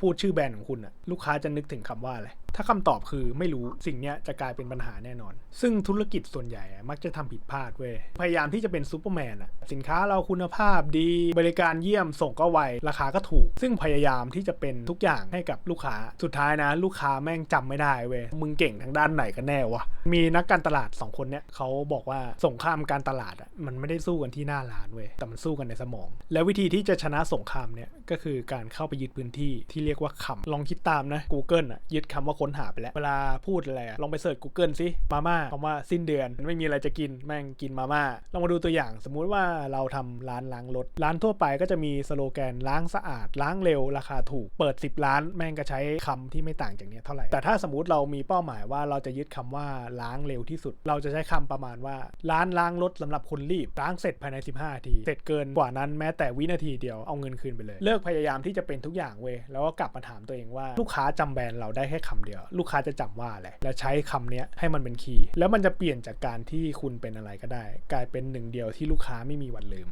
พูดชื่อแบรนด์ของคุณอะลูกค้าจะนึกถึงคำว่าอะไร ถ้าคำตอบคือไม่รู้สิ่งเนี้ยจะกลายเป็นปัญหาแน่นอน ซึ่งธุรกิจส่วนใหญ่มักจะทำผิดพลาดเว้ยพยายามที่จะเป็นซูเปอร์แมนอะสินค้าเราคุณภาพดี บริการเยี่ยมส่งก็ไว ราคาก็ถูก ซึ่งพยายามที่จะเป็นทุกอย่างให้กับลูกค้าสุดท้ายนะ ลูกค้าแม่งจำไม่ได้เว้ยมึงเก่งทางด้านไหนกันแน่วะมีนักการตลาดสองคนเนี้ยเขาบอกว่าสงครามการตลาดอะมันไม่ได้สู้กันที่หน้าร้านเว้ยแต่มันสู้กันในสมอง แล้ววิธีที่จะชนะสงครามเนี่ยก็คือการเข้าไปยึดพื้นที่ที่เรียกว่าคำลองคิดตามนะ Google อะยึดคำว่าค้นหาไปแล้ว เวลาพูดอะไรลองไปเสิร์ช Google สิมาม่าคำว่าสิ้นเดือนไม่มีอะไรจะกินแม่งกินมาม่าลองมาดูตัวอย่าง สมมุติว่าเราทำร้านล้างรถร้านทั่วไปก็จะมีสโลแกนล้างสะอาด ล้างเร็วราคาถูกเปิด 10 ล้าน แม่งก็ใช้คำที่ไม่ต่างจากนี้เท่าไหร่แต่ถ้าสมมติเรามีเป้าหมายว่าเราจะยึดคำว่าล้างเร็วที่สุด เราจะใช้คำประมาณว่า ร้านล้างรถสำหรับคนรีบล้างเสร็จภายใน 15นาทีเสร็จเกินกว่านั้นแม้แต่วินาทีเดียวเอาเงินคืนไปเลย เลิกพยายามที่จะเป็นทุกอย่างเว้ยแล้วก็กลับมาถามตัวเองว่าลูกค้าจำแบรนด์เราได้แค่คำเดียวลูกค้าจะจำว่าอะไรและใช้คำเนี้ยให้มันเป็นคีย์แล้วมันจะเปลี่ยนจากการที่คุณเป็นอะไรก็ได้ กลายเป็นหนึ่งเดียวที่ลูกค้าไม่มีวันลืม